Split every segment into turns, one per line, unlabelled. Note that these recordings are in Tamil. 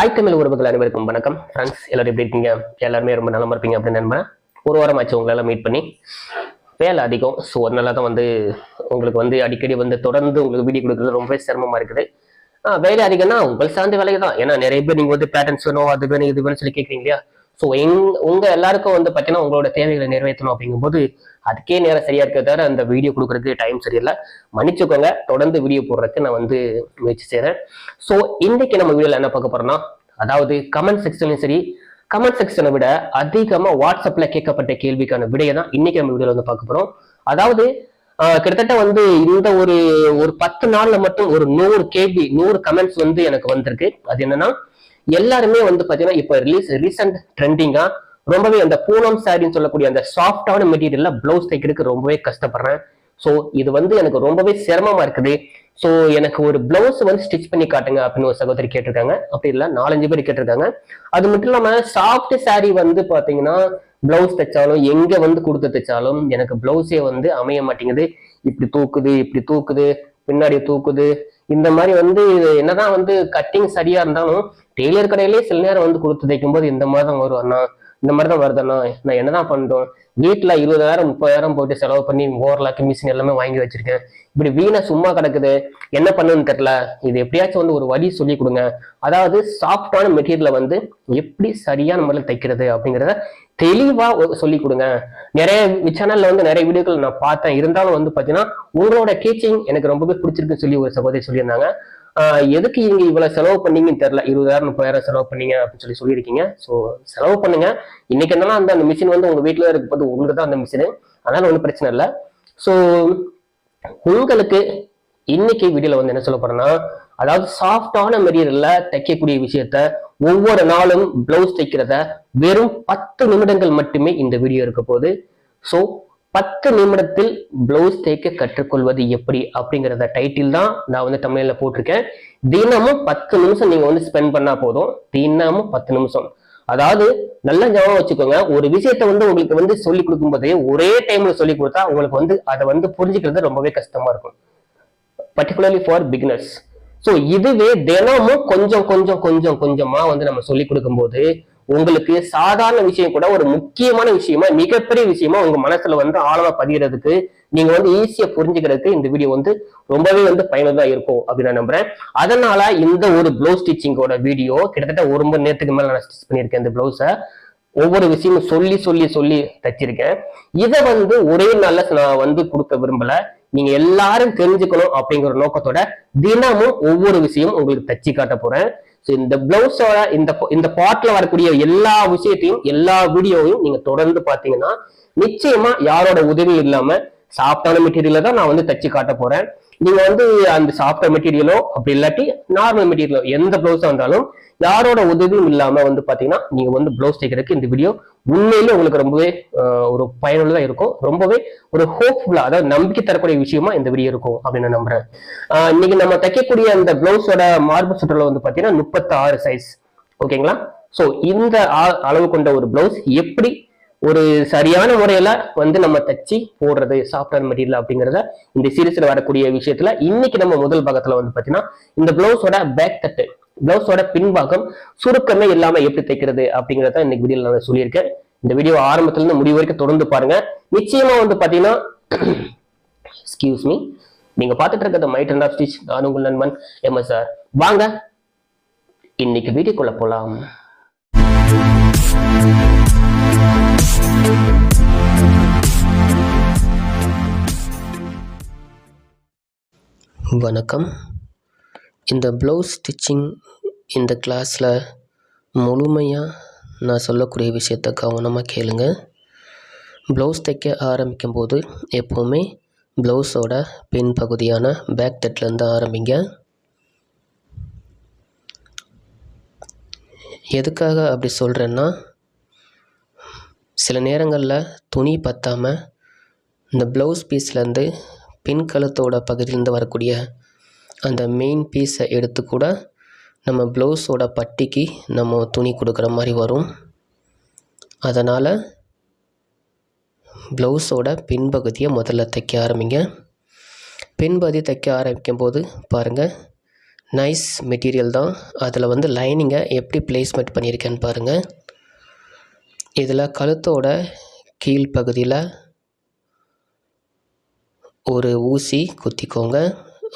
தாய் தமிழ் உறவுகள் அனைவருக்கும் வணக்கம். ஃப்ரெண்ட்ஸ் எல்லாரும் எப்படி இருக்கீங்க? எல்லாருமே ரொம்ப நலமா இருப்பீங்க அப்படின்னு நம்புறேன் ஒரு வாரம் ஆச்சு உங்களெல்லாம் மீட் பண்ணி வேலை அதிகம். ஸோ அதனால தான் வந்து உங்களுக்கு வந்து அடிக்கடி வந்து தொடர்ந்து உங்களுக்கு வீடியோ கொடுக்குறது ரொம்பவே சிரமமா இருக்குது. வேலை அதிகம்னா உங்கள் சார்ந்த வேலை தான் ஏன்னா நிறைய பேர் நீங்க வந்து பேட்டர்ன்ஸ் வேணும் அது வேணும் இது வேணும்னு சொல்லி கேட்குறீங்க இல்லையா? ஸோ எங் உங்க எல்லாருக்கும் வந்து பார்த்தீங்கன்னா உங்களோட தேவைகளை நிறைவேற்றணும் அப்படிங்கும்போது அதுக்கே நேரம் சரியா இருக்க தவிர அந்த வீடியோ கொடுக்குறதுக்கு டைம் சரியில்லை. மன்னிச்சுக்கோங்க. தொடர்ந்து வீடியோ போடுறதுக்கு நான் வந்து முயற்சி செய்கிறேன் ஸோ இன்னைக்கு நம்ம வீடியோவில் என்ன பார்க்க போறோம்னா அதாவது கமெண்ட் செக்ஷன்லையும் சரி கமெண்ட் செக்ஷனை விட அதிகமாக வாட்ஸ்அப்ல கேட்கப்பட்ட கேள்விக்கான விடையை தான் இன்னைக்கு நம்ம வீடியோவில் வந்து பார்க்க போறோம். அதாவது கிட்டத்தட்ட வந்து இந்த ஒரு ஒரு பத்து நாள்ல மட்டும் ஒரு நூறு கேள்வி நூறு கமெண்ட்ஸ் வந்து எனக்கு வந்திருக்கு. அது என்னன்னா எல்லாருமே வந்து பாத்தீங்கன்னா இப்போ ரிலீஸ் ரீசெண்ட் ட்ரெண்டிங்கா ரொம்பவே அந்த பூனம் சாரின்னு சொல்லக்கூடிய அந்த சாஃப்டான மெட்டீரியல்ல பிளவுஸ் தைக்கிறதுக்கு ரொம்பவே கஷ்டப்படுறேன். ஸோ இது வந்து எனக்கு ரொம்பவே சிரமமா இருக்குது. ஸோ எனக்கு ஒரு பிளவுஸ் வந்து ஸ்டிச் பண்ணி காட்டுங்க அப்படின்னு ஒரு சகோதரி கேட்டிருக்காங்க. அப்படி இல்லை நாலஞ்சு பேர் கேட்டிருக்காங்க. அது மட்டும் இல்லாம சாஃப்ட் சாரி வந்து பாத்தீங்கன்னா பிளவுஸ் தைச்சாலும் எங்க வந்து கொடுத்து தைச்சாலும் எனக்கு பிளவுஸே வந்து அமைய மாட்டேங்குது. இப்படி தூக்குது இப்படி தூக்குது பின்னாடி தூக்குது இந்த மாதிரி வந்து என்னதான் வந்து கட்டிங் சரியா இருந்தாலும் டெய்லர் கடையிலேயே சில நேரம் வந்து கொடுத்து தைக்கும்போது இந்த மாதிரி தான் வரும் அண்ணா. இந்த மாதிரி தான் வருது அண்ணா. நான் என்னதான் பண்ணுறோம் வீட்டில் இருபதாயிரம் முப்பதாயிரம் போட்டு செலவு பண்ணி ஓவர்லாக் மிஷின் எல்லாமே வாங்கி வச்சிருக்கேன். இப்படி வீணா சும்மா கிடக்குது. என்ன பண்ணுன்னு தெரில இது எப்படியாச்சும் வந்து ஒரு வழி சொல்லி கொடுங்க. அதாவது சாஃப்டான மெட்டீரியலை வந்து எப்படி சரியான முறையில் தைக்கிறது அப்படிங்கிறத தெளிவா சொல்லி கொடுங்க. நிறைய சேனல்ல வந்து நிறைய வீடியோக்கள் நான் பார்த்தேன். இருந்தாலும் வந்து பாத்தீங்கன்னா உங்களோட டீச்சிங் எனக்கு ரொம்பவே பிடிச்சிருக்குன்னு சொல்லி ஒரு சகோதரி சொல்லியிருந்தாங்க. எதுக்கு நீங்க இவ்வளவு செலவு பண்ணீங்கன்னு தெரியல. இருபதாயிரம் முப்பதாயிரம் செலவு பண்ணீங்க அப்படின்னு சொல்லி சொல்லியிருக்கீங்க. ஸோ செலவு பண்ணுங்க. இன்னைக்கு என்னன்னா அந்த அந்த மிஷின் வந்து உங்க வீட்டுல இருக்க போது உங்களுக்கு தான் அந்த மிஷின் அதனால ஒன்றும் பிரச்சனை இல்லை. ஸோ உங்களுக்கு இன்னைக்கு வீடியோல வந்து என்ன சொல்ல போறேன்னா அதாவது சாஃப்டான மெட்டீரியல்ல தைக்கக்கூடிய விஷயத்த ஒவ்வொரு நாளும் பிளவுஸ் தைக்கிறத வெறும் பத்து நிமிடங்கள் மட்டுமே இந்த வீடியோ இருக்க போகுது. ஸோ பத்து நிமிடத்தில் பிளவுஸ் தைக்க கற்றுக்கொள்வது எப்படி அப்படிங்கிறத டைட்டில் தான் நான் வந்து தமிழில் போட்டிருக்கேன். தினமும் பத்து நிமிஷம் நீங்க வந்து ஸ்பெண்ட் பண்ணா போதும். தினமும் பத்து நிமிஷம். அதாவது நல்லா ஞாபகம் வச்சுக்கோங்க. ஒரு விஷயத்த வந்து உங்களுக்கு வந்து சொல்லி கொடுக்கும்போதே ஒரே டைம்ல சொல்லி கொடுத்தா உங்களுக்கு வந்து அதை வந்து புரிஞ்சுக்கிறது ரொம்பவே கஷ்டமா இருக்கும். பர்டிகுலர்லி ஃபார் பிகினர்ஸ் ஸோ இதுவே தினமும் கொஞ்சம் கொஞ்சம் கொஞ்சம் கொஞ்சமா வந்து நம்ம சொல்லி கொடுக்கும்போது உங்களுக்கு சாதாரண விஷயம் கூட ஒரு முக்கியமான விஷயமா மிகப்பெரிய விஷயமா உங்க மனசுல வந்து ஆழமா பதிகிறதுக்கு நீங்க வந்து ஈஸியா புரிஞ்சுக்கிறதுக்கு இந்த வீடியோ வந்து ரொம்பவே வந்து பயனுள்ளதா இருக்கும் அப்படின்னு நான் நம்புறேன். அதனால இந்த ஒரு ப்ளவுஸ் ஸ்டிச்சிங்கோட வீடியோ கிட்டத்தட்ட ஒரு மணி நேரத்துக்கு மேல நான் ஸ்டிச் பண்ணியிருக்கேன் இந்த ப்ளவுஸை ஒவ்வொரு விஷயமும் சொல்லி சொல்லி சொல்லி தச்சிருக்கேன். இதை வந்து ஒரே நாள்ல நான் வந்து கொடுக்க விரும்பல. நீங்க எல்லாரும் தெரிஞ்சுக்கணும் அப்படிங்கிற நோக்கத்தோட தினமும் ஒவ்வொரு விஷயம் உங்களுக்கு தச்சு காட்ட போறேன். இந்த பிளவுஸோட இந்த இந்த பாட்ல வரக்கூடிய எல்லா விஷயத்தையும் எல்லா வீடியோவையும் நீங்க தொடர்ந்து பாத்தீங்கன்னா நிச்சயமா யாரோட உதவி இல்லாம சாஃப்டான மெட்டீரியல தான் நான் வந்து தச்சு காட்ட போறேன். நீங்க வந்து அந்த சாஃப்ட் மெட்டீரியலோ அப்படி இல்லாட்டி நார்மல் மெட்டீரியலோ எந்த பிளவுஸா இருந்தாலும் யாரோட உதவியும் இல்லாம வந்து பாத்தீங்கன்னா நீங்க வந்து பிளவுஸ் தைக்கிறதுக்கு இந்த வீடியோ உண்மையிலே உங்களுக்கு ரொம்பவே ஒரு பயனுள்ளதா இருக்கும். ரொம்பவே ஒரு ஹோப்ஃபுல்லா அதாவது நம்பிக்கை தரக்கூடிய விஷயமா இந்த வீடியோ இருக்கும் அப்படின்னு நான் நம்புறேன். இன்னைக்கு நம்ம தைக்கக்கூடிய அந்த பிளவுஸோட மார்பு சுற்றுலா வந்து பாத்தீங்கன்னா முப்பத்தி ஆறு சைஸ் ஓகேங்களா சோ இந்த அளவு கொண்ட ஒரு பிளவுஸ் எப்படி ஒரு சரியான முறையில வந்து நம்ம தச்சு போடுறது சாஃப்ட்வேர் மெட்டீரியல் அப்படிங்கறத இந்த சீரீஸ்ல வரக்கூடிய விஷயத்துல இன்னைக்கு நம்ம முதல் பாகத்துல வந்து பாத்தீங்கன்னா இந்த பிளவுஸோட பேக் தட்டு பிளவுஸோட பின்பாகம் சுருக்கமே இல்லாம எப்படி தைக்கிறது அப்படிங்கறத இன்னைக்கு வீடியோல நான் சொல்லியிருக்கேன். இந்த வீடியோ ஆரம்பத்துல இருந்து முடிவு வரைக்கும் தொடர்ந்து பாருங்க. நிச்சயமா வந்து பாத்தீங்கன்னா எக்ஸ்கியூஸ் மீ நீங்க பார்த்துட்டு இருக்கிறது மைட் அண்ட் ஆஃப் ஸ்டிச் நான் உங்கள் நண்பன் சார் வாங்க இன்னைக்கு வீடியோக்குள்ள போலாம். வணக்கம். இந்த ப்ளவுஸ் ஸ்டிச்சிங் இந்த கிளாஸில் முழுமையாக நான் சொல்லக்கூடிய விஷயத்த கவனமாக கேளுங்க. ப்ளவுஸ் தைக்க ஆரம்பிக்கும் போது எப்போவுமே ப்ளவுஸோட பின் பகுதியான பேக் தட்லேருந்து ஆரம்பிங்க. எதுக்காக அப்படி சொல்கிறேன்னா சில நேரங்களில் துணி பற்றாமல் இந்த ப்ளவுஸ் பீஸ்லேருந்து பின் கழுத்தோட பகுதியிலேருந்து வரக்கூடிய அந்த மெயின் பீஸை எடுத்து கூட நம்ம ப்ளவுஸோட பட்டிக்கு நம்ம துணி கொடுக்குற மாதிரி வரும். அதனால் ப்ளவுஸோட பின்பகுதியை முதல்ல தைக்க ஆரம்பிங்க. பின்பகுதி தைக்க ஆரம்பிக்கும் போது பாருங்கள்
நைஸ் மெட்டீரியல் தான். அதில் வந்து லைனிங்கை எப்படி பிளேஸ்மெண்ட் பண்ணியிருக்கேன்னு பாருங்கள் இதில் கழுத்தோட கீழ்ப்பகுதியில் ஒரு ஊசி குத்திக்கோங்க.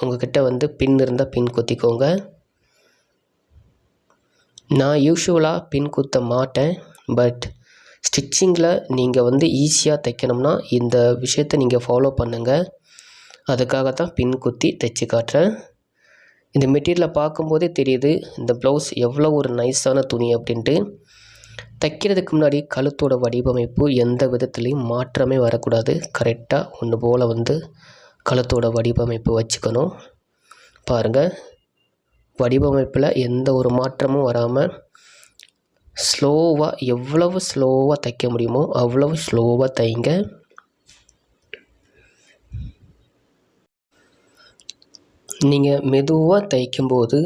உங்ககிட்ட வந்து பின் இருந்தால் பின் குத்திக்கோங்க. நான் யூஷுவலாக பின் குத்த மாட்டேன். பட் ஸ்டிச்சிங்கில் நீங்கள் வந்து ஈஸியாக தைக்கணும்னா இந்த விஷயத்தை நீங்கள் ஃபாலோ பண்ணுங்கள் அதுக்காக தான் பின் குத்தி தைச்சி காட்டுறேன். இந்த மெட்டீரியலை பார்க்கும்போதே தெரியுது இந்த ப்ளவுஸ் எவ்வளோ ஒரு நைஸான துணி அப்படின்ட்டு. தைக்கிறதுக்கு முன்னாடி கழுத்தோட வடிவமைப்பு எந்த விதத்துலேயும் மாற்றமே வரக்கூடாது. கரெக்டாக ஒன்று போல் வந்து கழுத்தோட வடிவமைப்பு வச்சுக்கணும். பாருங்கள் வடிவமைப்பில் எந்த ஒரு மாற்றமும் வராமல் ஸ்லோவாக எவ்வளவு ஸ்லோவாக தைக்க முடியுமோ அவ்வளவு ஸ்லோவாக தைங்க. நீங்கள் மெதுவாக தைக்கும்போது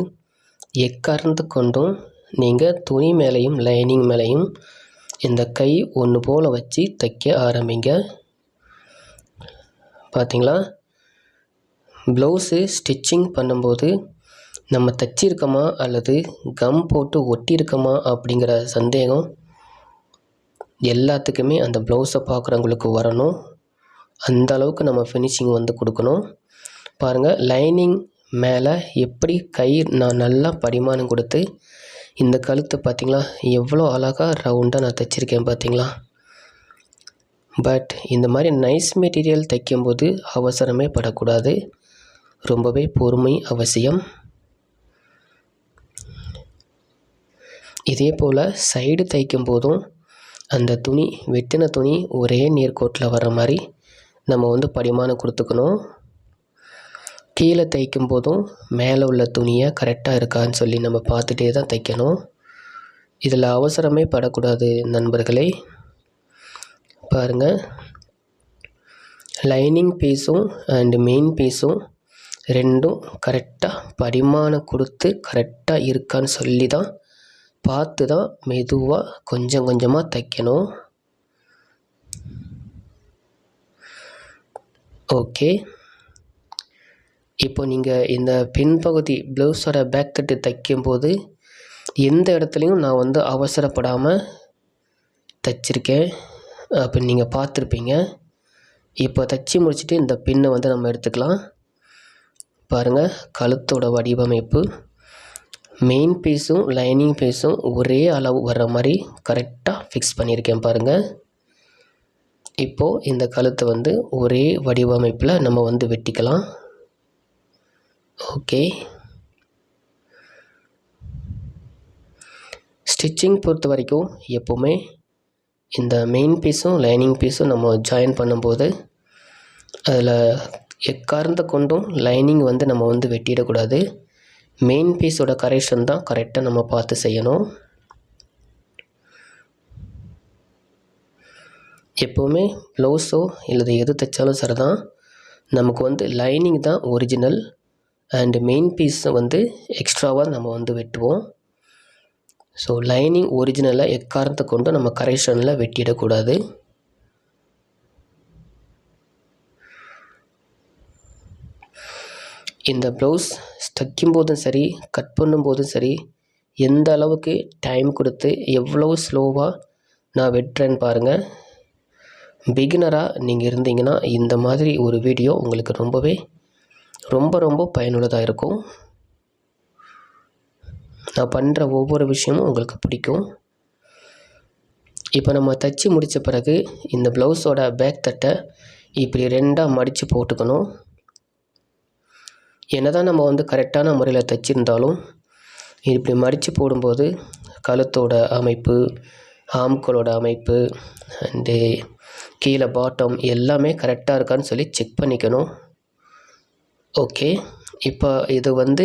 எக்காரணத்து கொண்டும் நீங்கள் துணி மேலேயும் லைனிங் மேலேயும் இந்த கை ஒன்று போல் வச்சு தைக்க ஆரம்பிங்க. பார்த்தீங்களா ப்ளவுஸு ஸ்டிச்சிங் பண்ணும்போது நம்ம தைச்சிருக்கோமா அல்லது கம் போட்டு ஒட்டியிருக்கோமா அப்படிங்கிற சந்தேகம் எல்லாத்துக்குமே அந்த ப்ளவுஸை பார்க்குறவங்களுக்கு வரணும். அந்த அளவுக்கு நம்ம ஃபினிஷிங் வந்து கொடுக்கணும். பாருங்கள் லைனிங் மேலே எப்படி கை நான் நல்லா பரிமாணம் கொடுத்து இந்த கழுத்து பார்த்திங்களா எவ்வளோ அழகாக ரவுண்டாக நான் தைச்சிருக்கேன் பார்த்திங்களா பட் இந்த மாதிரி நைஸ் மெட்டீரியல் தைக்கும்போது அவசரமே படக்கூடாது. ரொம்பவே பொறுமை அவசியம். இதே போல் சைடு தைக்கும் போதும் அந்த துணி வெட்டின துணி ஒரே நேர்கோட்டில் வர்ற மாதிரி நம்ம வந்து படிமானம் கொடுத்துக்கணும். கீழே தைக்கும் போதும் மேலே உள்ள துணியை கரெக்டாக இருக்கான்னு சொல்லி நம்ம பார்த்துட்டே தான் தைக்கணும். இதில் அவசரமே படக்கூடாது நண்பர்களே. பாருங்கள் லைனிங் பீஸும் அண்டு மெயின் பீஸும் ரெண்டும் கரெக்டாக பரிமாணம் கொடுத்து கரெக்டாக இருக்கான்னு சொல்லி தான் பார்த்து தான் மெதுவாக கொஞ்சம் கொஞ்சமாக தைக்கணும். ஓகே இப்போ நீங்கள் இந்த பின்பகுதி ப்ளவுஸோட பேக் தட்டு தைக்கும்போது எந்த இடத்துலையும் நான் வந்து அவசரப்படாமல் தைச்சிருக்கேன். அப்போ நீங்கள் பார்த்துருப்பீங்க. இப்போ தைச்சி முடிச்சுட்டு இந்த பின்னை வந்து நம்ம எடுத்துக்கலாம். பாருங்கள் கழுத்தோட வடிவமைப்பு. மெயின் பீஸும் லைனிங் பீஸும் ஒரே அளவு வர்ற மாதிரி கரெக்டாக ஃபிக்ஸ் பண்ணியிருக்கேன் பாருங்கள் இப்போது இந்த கழுத்தை வந்து ஒரே வடிவமைப்பில் நம்ம வந்து வெட்டிக்கலாம். ஓகே ஸ்டிச்சிங் பொறுத்த வரைக்கும் எப்போவுமே இந்த மெயின் பீஸும் லைனிங் பீஸும் நம்ம ஜாயின் பண்ணும்போது அதில் எக்கார்ந்த கொண்டும் லைனிங் வந்து நம்ம வந்து வெட்டிடக்கூடாது. மெயின் பீஸோட கரெக்ஷன் தான் கரெக்டாக நம்ம பார்த்து செய்யணும். எப்போவுமே ப்ளவுஸோ இல்லை எது தைச்சாலும் சரி தான் நமக்கு வந்து லைனிங் தான் ஒரிஜினல் அண்டு மெயின் பீஸை வந்து எக்ஸ்ட்ராவாக நம்ம வந்து வெட்டுவோம். ஸோ லைனிங் ஒரிஜினலாக எக்காரணத்தை கொண்டு நம்ம கரெக்ஷனில் வெட்டிடக்கூடாது. இந்த ப்ளவுஸ் ஸ்டக்கும் போதும் சரி கட் பண்ணும்போதும் சரி எந்த அளவுக்கு டைம் கொடுத்து எவ்வளோ ஸ்லோவாக நான் வெட்டுறேன்னு பாருங்கள் பிகினராக நீங்கள் இருந்தீங்கன்னா இந்த மாதிரி ஒரு வீடியோ உங்களுக்கு ரொம்பவே ரொம்ப ரொம்ப பயனுள்ளதாக இருக்கும். நான் பண்ணுற ஒவ்வொரு விஷயமும் உங்களுக்கு பிடிக்கும். இப்போ நம்ம தைச்சி முடித்த பிறகு இந்த ப்ளவுஸோட பேக் தட்டை இப்படி ரெண்டாக மடித்து போட்டுக்கணும். என்ன தான் நம்ம வந்து கரெக்டான முறையில் தைச்சிருந்தாலும் இப்படி மடித்து போடும்போது கழுத்தோட அமைப்பு ஆம்களோட அமைப்பு அண்டு கீழே பாட்டம் எல்லாமே கரெக்டாக இருக்கான்னு சொல்லி செக் பண்ணிக்கணும். ஓகே. இப்போ இது வந்து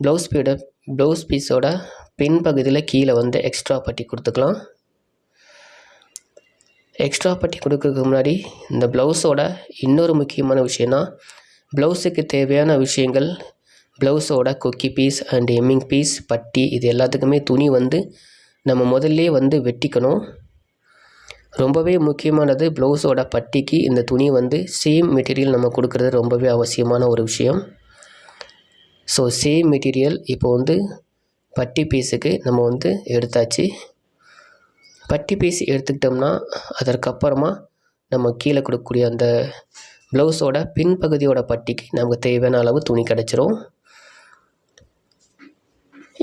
ப்ளவுஸ் பீட ப்ளவுஸ் பீஸோட பின்பகுதியில் கீழே வந்து எக்ஸ்ட்ரா பட்டி கொடுத்துக்கலாம். எக்ஸ்ட்ரா பட்டி கொடுக்கறதுக்கு முன்னாடி இந்த ப்ளவுஸோட இன்னொரு முக்கியமான விஷயம்னா ப்ளவுஸுக்கு தேவையான விஷயங்கள் ப்ளவுஸோட கொக்கி பீஸ் அண்ட் எம்மிங் பீஸ் பட்டி இது எல்லாத்துக்குமே துணி வந்து நம்ம முதல்லே வந்து வெட்டிக்கணும். ரொம்பவே முக்கியமானது ப்ளவுஸோட பட்டிக்கு இந்த துணி வந்து சேம் மெட்டீரியல் நம்ம கொடுக்குறது ரொம்பவே அவசியமான ஒரு விஷயம். ஸோ சேம் மெட்டீரியல் இப்போ வந்து பட்டி பீஸுக்கு நம்ம வந்து எடுத்தாச்சு. பட்டி பீஸ் எடுத்துக்கிட்டோம்னா அதற்கப்புறமா நம்ம கீழே கொடுக்கக்கூடிய அந்த ப்ளவுஸோட பின்பகுதியோட பட்டிக்கு நமக்கு தேவையான அளவு துணி கிடச்சிரும்.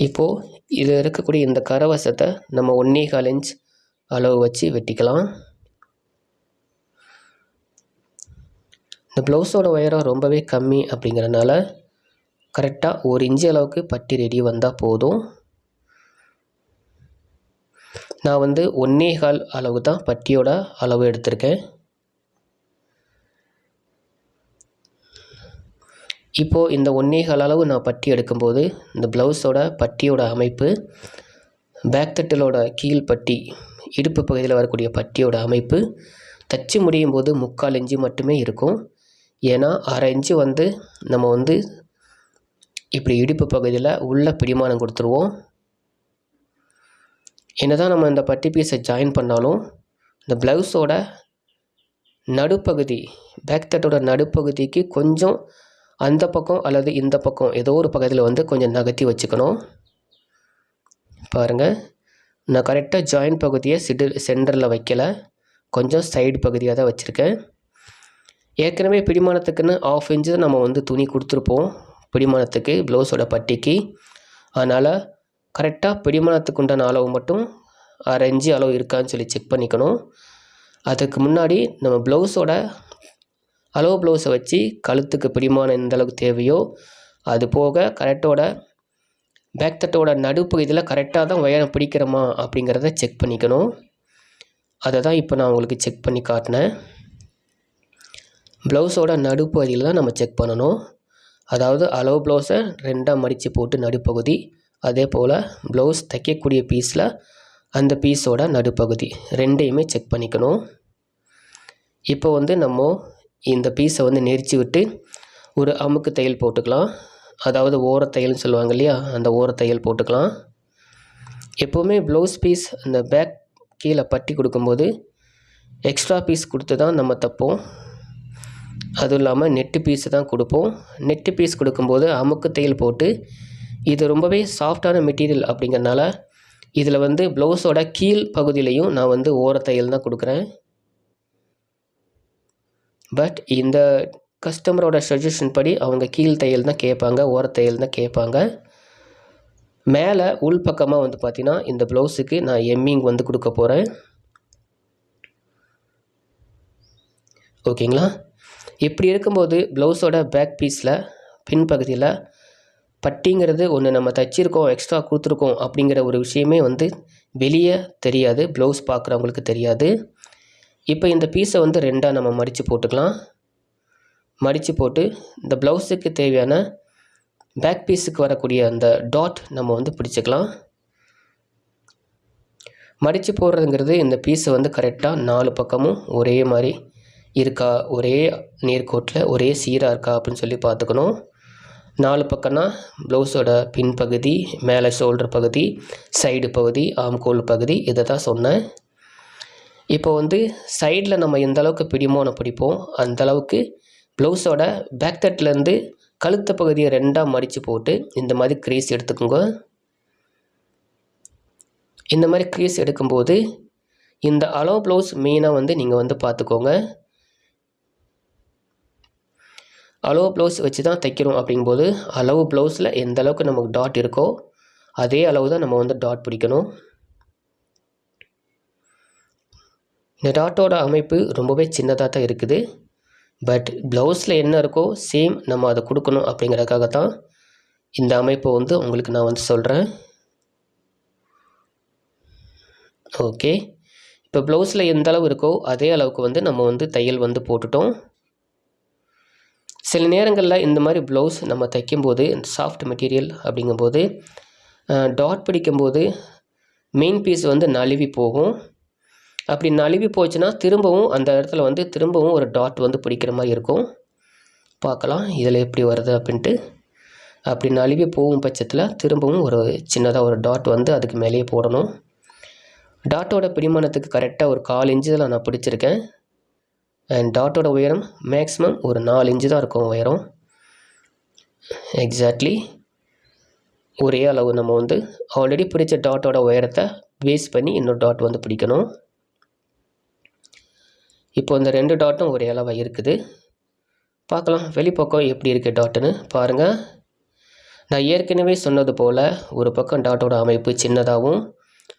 இப்போது இதில் இருக்கக்கூடிய இந்த கரவசத்தை நம்ம ஒன்றே கால் இன்ச் அளவு வச்சு வெட்டிக்கலாம். இந்த ப்ளவுஸோட உயரம் ரொம்பவே கம்மி அப்படிங்கிறனால கரெக்டாக ஒரு இன்ச்சு அளவுக்கு பட்டி ரெடி வந்தால் போதும். நான் வந்து ஒன்றே கால் அளவு தான் பட்டியோட அளவு எடுத்திருக்கேன். இப்போது இந்த ஒன்றே கால் அளவு நான் பட்டி எடுக்கும்போது இந்த ப்ளவுஸோட பட்டியோட அமைப்பு பேக் தட்டிலோட கீழ் பட்டி இடுப்பு பகுதியில் வரக்கூடிய பட்டியோட அமைப்பு தச்சு முடியும் போது முக்கால் இன்ச்சு மட்டுமே இருக்கும். ஏன்னா அரை இன்ச்சு வந்து நம்ம வந்து இப்படி இடுப்பு பகுதியில் உள்ள பிடிமானம் கொடுத்துருவோம். என்னதான் நம்ம இந்த பட்டி பீஸை ஜாயின் பண்ணாலும் இந்த ப்ளவுஸோட நடுப்பகுதி பேக் தட்டோட நடுப்பகுதிக்கு கொஞ்சம் அந்த பக்கம் அல்லது இந்த பக்கம் ஏதோ ஒரு பக்கத்தில் வந்து கொஞ்சம் நகர்த்தி வச்சுக்கணும். பாருங்கள் நான் கரெக்டாக ஜாயின் பகுதியை சிடு சென்டரில் வைக்கல. கொஞ்சம் சைடு பகுதியாக தான் வச்சுருக்கேன். ஏற்கனவே பிடிமானத்துக்குன்னு ஆஃப் இன்ச்சு தான் நம்ம வந்து துணி கொடுத்துருப்போம். பிடிமானத்துக்கு ப்ளவுஸோட பட்டிக்கு. அதனால் கரெக்டாக பிடிமானத்துக்கு உண்டான அளவு மட்டும் அரைஞ்சி அளவு இருக்கான்னு சொல்லி செக் பண்ணிக்கணும். அதுக்கு முன்னாடி நம்ம ப்ளவுஸோட அளவு ப்ளவுஸை வச்சு கழுத்துக்கு பிடிமானம் எந்த அளவுக்கு தேவையோ அது போக கரெக்டோட பேக் தட்டோட நடுப்பகுதியில் கரெக்டாக தான் உயரம் பிடிக்கிறோமா அப்படிங்கிறத செக் பண்ணிக்கணும். அதை தான் இப்போ நான் உங்களுக்கு செக் பண்ணி காட்டினேன். ப்ளவுஸோட நடுப்பகுதியில் தான் நம்ம செக் பண்ணணும். அதாவது அளவு ப்ளவுஸை ரெண்டாக மடித்து போட்டு நடுப்பகுதி அதே போல் ப்ளவுஸ் தைக்கக்கூடிய பீஸில் அந்த பீஸோட நடுப்பகுதி ரெண்டையுமே செக் பண்ணிக்கணும். இப்போ வந்து நம்ம இந்த பீஸை வந்து நெரிச்சு விட்டு ஒரு அமுக்கு தையல் போட்டுக்கலாம். அதாவது ஓரத்தையல்னு சொல்லுவாங்க இல்லையா? அந்த ஓரத்தையல் போட்டுக்கலாம். எப்போவுமே ப்ளவுஸ் பீஸ் அந்த பேக் கீழே பட்டி கொடுக்கும்போது எக்ஸ்ட்ரா பீஸ் கொடுத்து தான் நம்ம தைப்போம். அதுவும் இல்லாமல் நெட்டு பீஸு தான் கொடுப்போம். நெட்டு பீஸ் கொடுக்கும்போது அமுக்கு தையல் போட்டு இது ரொம்பவே சாஃப்டான மெட்டீரியல் அப்படிங்கிறனால இதில் வந்து ப்ளவுஸோட கீழ் பகுதியிலையும் நான் வந்து ஓரத்தையல் தான் கொடுக்குறேன். பட் இந்த கஸ்டமரோட சஜஷன் படி அவங்க கீழ் தையல் தான் கேட்பாங்க ஓரத்தையல் தான் கேட்பாங்க. மேலே உள் பக்கமாக வந்து பார்த்தீங்கன்னா இந்த ப்ளவுஸுக்கு நான் எம்மிங் வந்து கொடுக்க போகிறேன் ஓகேங்களா? இப்படி இருக்கும்போது ப்ளவுஸோட பேக் பீஸில் பின்பகுதியில் பட்டிங்கிறது ஒன்று நம்ம தச்சிருக்கோம் எக்ஸ்ட்ரா கொடுத்துருக்கோம் அப்படிங்கிற ஒரு விஷயமே வந்து வெளியே தெரியாது. ப்ளவுஸ் பார்க்குறவங்களுக்கு தெரியாது. இப்போ இந்த பீஸை வந்து ரெண்டாக நம்ம மடித்து போட்டுக்கலாம். மடித்து போட்டு இந்த ப்ளவுஸுக்கு தேவையான பேக் பீஸுக்கு வரக்கூடிய அந்த டாட் நம்ம வந்து பிடிச்சிக்கலாம். மடித்து போடுறதுங்கிறது இந்த பீஸை வந்து கரெக்டாக நாலு பக்கமும் ஒரே மாதிரி இருக்கா ஒரே நேர்கோட்டில் ஒரே சீராக இருக்கா அப்படின்னு சொல்லி பார்த்துக்கணும். நாலு பக்கம்னா ப்ளவுஸோட பின்பகுதி மேலே ஷோல்டர் பகுதி சைடு பகுதி ஆம்கோல் பகுதி இதை தான் சொன்னேன். இப்போ வந்து சைடில் நம்ம எந்த அளவுக்கு பிடிமோனை பிடிப்போம் அந்த அளவுக்கு ப்ளவுஸோட பேக் தட்லேருந்து கழுத்த பகுதியை ரெண்டாக மடித்து போட்டு இந்த மாதிரி க்ரீஸ் எடுத்துக்கோங்க. இந்த மாதிரி க்ரீஸ் எடுக்கும்போது இந்த அலோ ப்ளவுஸ் மெயினாக வந்து நீங்கள் வந்து பார்த்துக்கோங்க. அளவு ப்ளவுஸ் வச்சு தான் தைக்கிறோம் அப்படிங்கும்போது அளவு ப்ளவுஸில் எந்த அளவுக்கு நமக்கு டாட் இருக்கோ அதே அளவு தான் நம்ம வந்து டாட் பிடிக்கணும். இந்த டாட்டோட அமைப்பு ரொம்பவே சின்னதாக தான் இருக்குது. பட் ப்ளவுஸில் என்ன இருக்கோ சேம் நம்ம அதை கொடுக்கணும் அப்படிங்கிறதுக்காக தான் இந்த அமைப்பை வந்து உங்களுக்கு நான் வந்து சொல்கிறேன் ஓகே இப்போ ப்ளவுஸில் எந்த அளவு இருக்கோ அதே அளவுக்கு வந்து நம்ம வந்து தையல் வந்து போட்டுட்டோம். சில நேரங்களில் இந்த மாதிரி ப்ளவுஸ் நம்ம தைக்கும்போது சாஃப்ட் மெட்டீரியல் அப்படிங்கும்போது டாட் பிடிக்கும்போது மெயின் பீஸ் வந்து நழுவி போகும். அப்படி நழுவி போச்சுன்னா திரும்பவும் அந்த இடத்துல வந்து திரும்பவும் ஒரு டாட் வந்து பிடிக்கிற மாதிரி இருக்கும். பார்க்கலாம் இதில் எப்படி வருது அப்படின்ட்டு. அப்படி நழுவி போகும் பட்சத்தில் திரும்பவும் ஒரு சின்னதாக ஒரு டாட் வந்து அதுக்கு மேலேயே போடணும். டாட்டோட பிடிமானத்துக்கு கரெக்டாக ஒரு கால் இன்ச்சில் நான் பிடிச்சிருக்கேன். அண்ட் டாட்டோட உயரம் மேக்ஸிமம் ஒரு நாலு இன்ச்சு தான் இருக்கும் உயரம். எக்ஸாக்ட்லி ஒரே அளவு நம்ம வந்து ஆல்ரெடி பிடிச்ச டாட்டோட உயரத்தை பேஸ் பண்ணி இன்னொரு டாட் வந்து பிடிக்கணும். இப்போ இந்த ரெண்டு டாட்டும் ஒரே அளவாக இருக்குது. பார்க்கலாம் வெளிப்பக்கம் எப்படி இருக்குது டாட்டுன்னு பாருங்கள் நான் ஏற்கனவே சொன்னது போல் ஒரு பக்கம் டாட்டோட அமைப்பு சின்னதாகவும்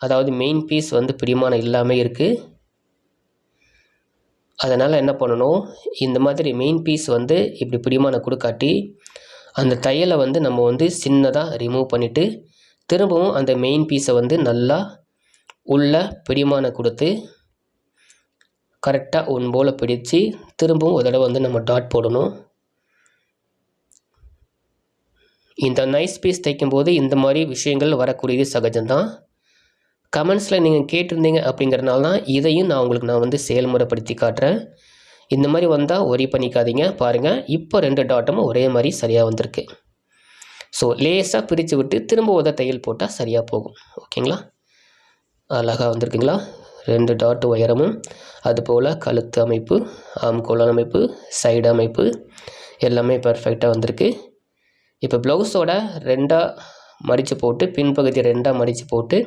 அதாவது மெயின் பீஸ் வந்து பிடிமானம் இல்லாமல் இருக்குது அதனால் என்ன பண்ணணும்? இந்த மாதிரி மெயின் பீஸ் வந்து இப்படி பிடிமானம் கொடுக்காட்டி அந்த தையலை வந்து நம்ம வந்து சின்னதாக ரிமூவ் பண்ணிவிட்டு திரும்பவும் அந்த மெயின் பீஸை வந்து நல்லா உள்ள பிடிமானம் கொடுத்து கரெக்டாக ஒன் போல் பிடித்து திரும்பவும் ஒரு தடவை வந்து நம்ம டாட் போடணும். இந்த நைஸ் பீஸ் தைக்கும்போது இந்த மாதிரி விஷயங்கள் வரக்கூடியது சகஜம்தான். கமெண்ட்ஸில் நீங்கள் கேட்டிருந்தீங்க அப்படிங்கிறனால தான் இதையும் நான் உங்களுக்கு நான் வந்து செயல்முறைப்படுத்தி காட்டுறேன். இந்த மாதிரி வந்தால் ஒரி பண்ணிக்காதீங்க. பாருங்கள் இப்போ ரெண்டு டாட்டும் ஒரே மாதிரி சரியாக வந்திருக்கு. ஸோ லேசாக பிரித்து விட்டு திரும்ப உத தையல் போட்டால் சரியாக போகும். ஓகேங்களா அழகாக வந்திருக்குங்களா? ரெண்டு டாட் உயரமும் அதுபோல் கழுத்து அமைப்பு ஆம்கோல் அமைப்பு சைடு அமைப்பு எல்லாமே பர்ஃபெக்டாக வந்திருக்கு. இப்போ ப்ளவுஸோட ரெண்டாக மடித்து போட்டு பின்பகுதி ரெண்டாக மடித்து போட்டு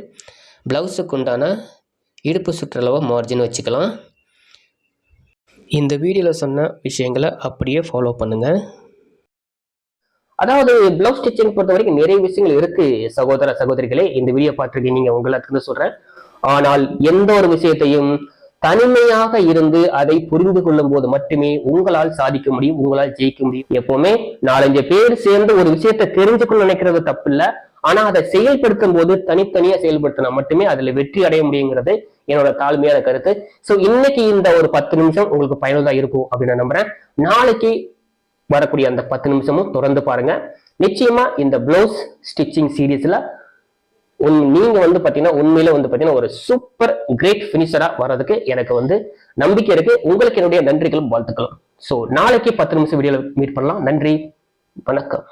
ப்ளவுஸுக்கு உண்டான இடுப்பு சுற்றளவை மார்ஜின் வச்சுக்கலாம். இந்த வீடியோவில் சொன்ன விஷயங்களை அப்படியே ஃபாலோ பண்ணுங்கள் அதாவது பிளவுஸ் ஸ்டிச்சிங் பொறுத்த வரைக்கும் நிறைய விஷயங்கள் இருக்குது சகோதர சகோதரிகளே. இந்த வீடியோ பார்த்துருக்கீங்க நீங்கள் உங்களுக்கு சொல்கிறேன் ஆனால் எந்த ஒரு விஷயத்தையும் தனிமையாக இருந்து அதை புரிந்து கொள்ளும் போது மட்டுமே உங்களால் சாதிக்க முடியும் உங்களால் ஜெயிக்க முடியும். எப்பவுமே நாலஞ்சு பேர் சேர்ந்து ஒரு விஷயத்தை தெரிஞ்சுக்கணும்னு நினைக்கிறது தப்பு இல்ல ஆனா அதை செயல்படுத்தும் போது தனித்தனியா செயல்படுத்தினா மட்டுமே அதுல வெற்றி அடைய முடியுங்கிறது என்னோட தாழ்மையான கருத்து. சோ இன்னைக்கு இந்த ஒரு பத்து நிமிஷம் உங்களுக்கு பயனுள்ளதா இருக்கும் அப்படின்னு நம்புறேன். நாளைக்கு வரக்கூடிய அந்த பத்து நிமிஷமும் தொடர்ந்து பாருங்க. நிச்சயமா இந்த ப்ளவுஸ் ஸ்டிச்சிங் சீரீஸ்ல உன் நீங்க வந்து பாத்தீங்கன்னா உண்மையில வந்து பாத்தீங்கன்னா ஒரு சூப்பர் கிரேட் பினிஷரா வர்றதுக்கு எனக்கு வந்து நம்பிக்கை இருக்கு. உங்களுக்கு என்னுடைய நன்றிகளும் வாழ்த்துக்களும். ஸோ நாளைக்கு பத்து நிமிஷம் வீடியோவில் மீட் பண்ணலாம். நன்றி. வணக்கம்.